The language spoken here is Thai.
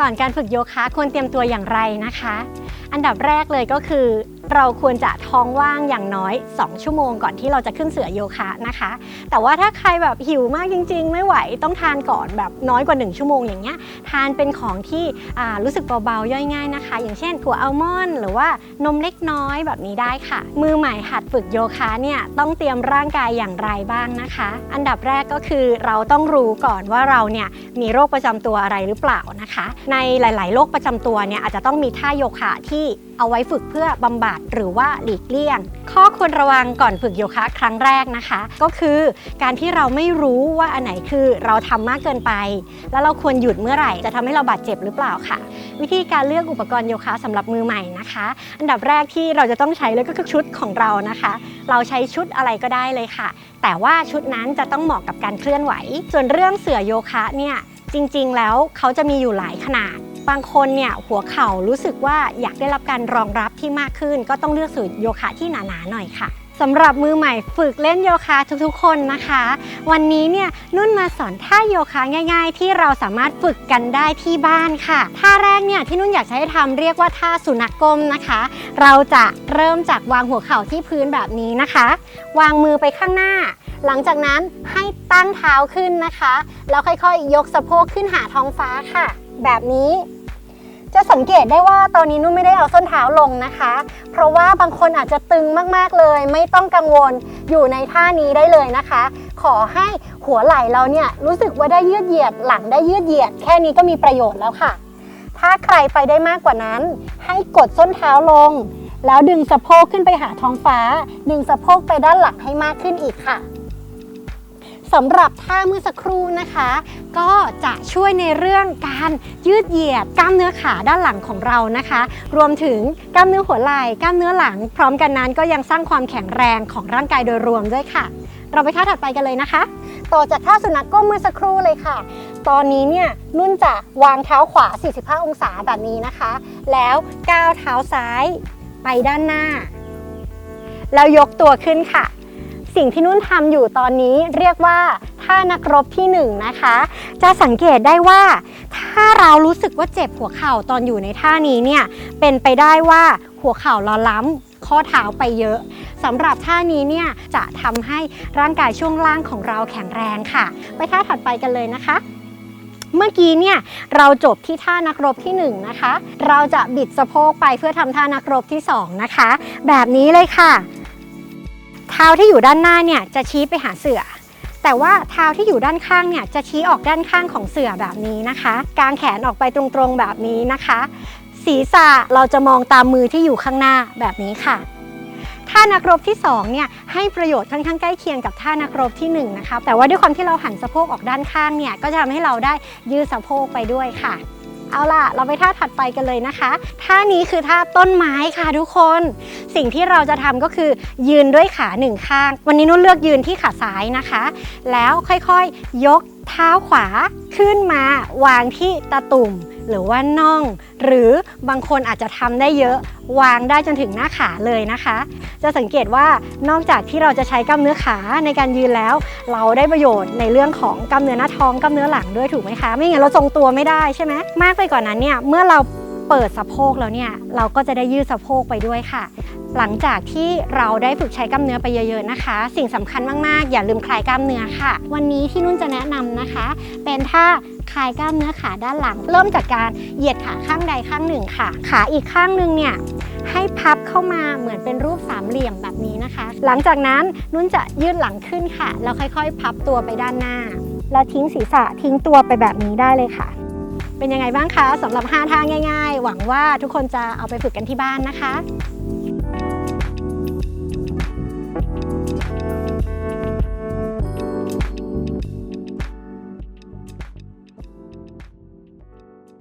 ก่อนการฝึกโยคะควรเตรียมตัวอย่างไรนะคะ อันดับแรกเลยก็คือ เราควรจะท้องว่างอย่างน้อย 2 ชั่วโมงก่อนที่เราจะขึ้นเสือโยคะนะคะ แต่ว่าถ้าใครแบบหิวมากจริง ๆ ไม่ไหวต้องทานก่อนแบบน้อยกว่า 1 ชั่วโมงอย่างเงี้ยทานเป็นของที่รู้สึกเบาๆย่อยง่ายนะคะ อย่างเช่นถั่วอัลมอนด์หรือว่านมเล็กน้อยแบบนี้ได้ค่ะ มือใหม่หัดฝึกโยคะเนี่ยต้องเตรียมร่างกายอย่างไรบ้างนะคะ อันดับแรกก็คือเราต้องรู้ก่อนว่าเราเนี่ยมีโรคประจำตัวอะไรหรือเปล่านะคะ ในหลาย ๆ โรคประจำตัวเนี่ยอาจจะต้องมีท่าโยคะที่ เอาไว้ฝึกเพื่อบำบัดหรือว่าหลีกเลี่ยง ข้อควรระวังก่อนฝึกโยคะครั้งแรกนะคะ ก็คือการที่เราไม่รู้ว่าอันไหนคือเราทำมากเกินไป แล้วเราควรหยุดเมื่อไหร่ จะทำให้เราบาดเจ็บหรือเปล่าค่ะ วิธีการเลือกอุปกรณ์โยคะสำหรับมือใหม่นะคะ อันดับแรกที่เราจะต้องใช้เลยก็คือชุดของเรานะคะ เราใช้ชุดอะไรก็ได้เลยค่ะ แต่ว่าชุดนั้นจะต้องเหมาะกับการเคลื่อนไหว ส่วนเรื่องเสื่อโยคะเนี่ยจริงๆ แล้วเขาจะมีอยู่หลายขนาด บางคนเนี่ยหัวเข่ารู้สึกว่าอยากได้รับการรองรับที่มากขึ้น ก็ต้องเลือกสูตรโยคะที่หนาๆหน่อยค่ะสำหรับมือใหม่ฝึกเล่นโยคะทุกๆ คนนะคะ วันนี้เนี่ยนุ่นมาสอนท่าโยคะง่าย ๆ ที่เราสามารถฝึกกันได้ที่บ้านค่ะท่าแรกเนี่ยที่นุ่นอยากให้ทำเรียกว่าท่าสุนัขก้มนะคะ เราจะเริ่มจากวางหัวเข่าที่พื้นแบบนี้นะคะ วางมือไปข้างหน้า หลังจากนั้นให้ตั้งเท้าขึ้นนะคะ แล้วค่อยๆ ยกสะโพกขึ้นหาท้องฟ้าค่ะ แบบนี้ จะสังเกตได้ว่าตอนนี้นุ่นไม่ได้เอาส้นเท้าลงนะคะ เพราะว่าบางคนอาจจะตึงมากๆเลย ไม่ต้องกังวลอยู่ในท่านี้ได้เลยนะคะ ขอให้หัวไหล่เราเนี่ยรู้สึกว่าได้ยืดเหยียดหลังได้ยืดเหยียด แค่นี้ก็มีประโยชน์แล้วค่ะ ถ้าใครไปได้มากกว่านั้น ให้กดส้นเท้าลง แล้วดึงสะโพกขึ้นไปหาท้องฟ้า ดึงสะโพกไปด้านหลังให้มากขึ้นอีกค่ะ สำหรับท่าเมื่อสักครู่นะคะ ก็จะช่วยในเรื่องการยืดเหยียดกล้ามเนื้อขาด้านหลังของเรานะคะ รวมถึงกล้ามเนื้อหัวไหล่กล้ามเนื้อหลัง พร้อมกันนั้นก็ยังสร้างความแข็งแรงของร่างกายโดยรวมด้วยค่ะ เราไปท่าถัดไปกันเลยนะคะ ต่อจากท่าสุนัขก้มเมื่อสักครู่เลยค่ะ ตอนนี้เนี่ยนุ่นจะวางเท้าขวา 45 องศาแบบนี้นะคะ แล้วก้าวเท้าซ้ายไปด้านหน้า แล้วยกตัวขึ้นค่ะ สิ่งที่นุ่นทำอยู่ตอนนี้เรียกว่าท่านักรบที่1นงนะคะ จะสังเกตได้ว่าถ้าเรารู้สึกว่าเจ็บหัวเข่าตอนอยู่ในท่านี้เนี่ยเป็นไปได้ว่าหัวเข่าเราล้ำข้อเท้าไปเยอะสำหรับท่านี้เนี่ยจะทำให้ร่างกายช่วงล่างของเราแข็งแรงค่ะ ไปท่าถัดไปกันเลยนะคะเมื่อกี้เนี่ยเราจบที่ท่านักรบที่1นะคะ เราจะบิดสะโพกไปเพื่อทำท่านักรบที่2นะคะ แบบนี้เลยค่ะ เท้าที่อยู่ด้านหน้าเนี่ยจะชี้ไปหาเสือ แต่ว่าเท้าที่อยู่ด้านข้างเนี่ยจะชี้ออกด้านข้างของเสือแบบนี้นะคะกางแขนออกไปตรงๆแบบนี้นะคะ ศีรษะเราจะมองตามมือที่อยู่ข้างหน้าแบบนี้ค่ะท่านักรบที่2เนี่ยให้ประโยชน์ค่อนข้างใกล้เคียงกับท่านักรบที่1นะคะแต่ว่าด้วยความที่เราหันสะโพกออกด้านข้างเนี่ยก็จะทำให้เราได้ยืดสะโพกไปด้วยค่ะ เอาล่ะ เราไปท่าถัดไปกันเลยนะคะ ท่านี้คือท่าต้นไม้ค่ะทุกคน สิ่งที่เราจะทำก็คือยืนด้วยขาหนึ่งข้าง วันนี้นุ่นเลือกยืนที่ขาซ้ายนะคะ แล้วค่อยๆยยกเท้าขวาขึ้นมาวางที่ตะตุ่ม หรือว่าน่อง หรือบางคนอาจจะทำได้เยอะวางได้จนถึงหน้าขาเลยนะคะ จะสังเกตว่านอกจากที่เราจะใช้กล้ามเนื้อขาในการยืนแล้ว เราได้ประโยชน์ในเรื่องของกล้ามเนื้อหน้าท้องกล้ามเนื้อหลังด้วยถูกไหมคะ ไม่งั้นเราทรงตัวไม่ได้ใช่ไหมมากไปกว่านั้นเนี่ยเมื่อเราเปิดสะโพกแล้วเนี่ยเราก็จะได้ยืดสะโพกไปด้วยค่ะ หลังจากที่เราได้ฝึกใช้กล้ามเนื้อไปเยอะๆนะคะ สิ่งสำคัญมากๆ อย่าลืมคลายกล้ามเนื้อค่ะ วันนี้ที่นุ่นจะแนะนำนะคะ เป็นท่า คลายกล้ามเนื้อขาด้านหลัง เริ่มจากการเหยียดขาข้างใดข้างหนึ่งค่ะ ขาอีกข้างหนึ่งเนี่ยให้พับเข้ามาเหมือนเป็นรูปสามเหลี่ยมแบบนี้นะคะ หลังจากนั้นนุ่นจะยืดหลังขึ้นค่ะ แล้วค่อยๆ พับตัวไปด้านหน้า แล้วทิ้งศีรษะทิ้งตัวไปแบบนี้ได้เลยค่ะ เป็นยังไงบ้างคะสำหรับ5ท่าง่าย ๆ หวังว่าทุกคนจะเอาไปฝึกกันที่บ้านนะคะ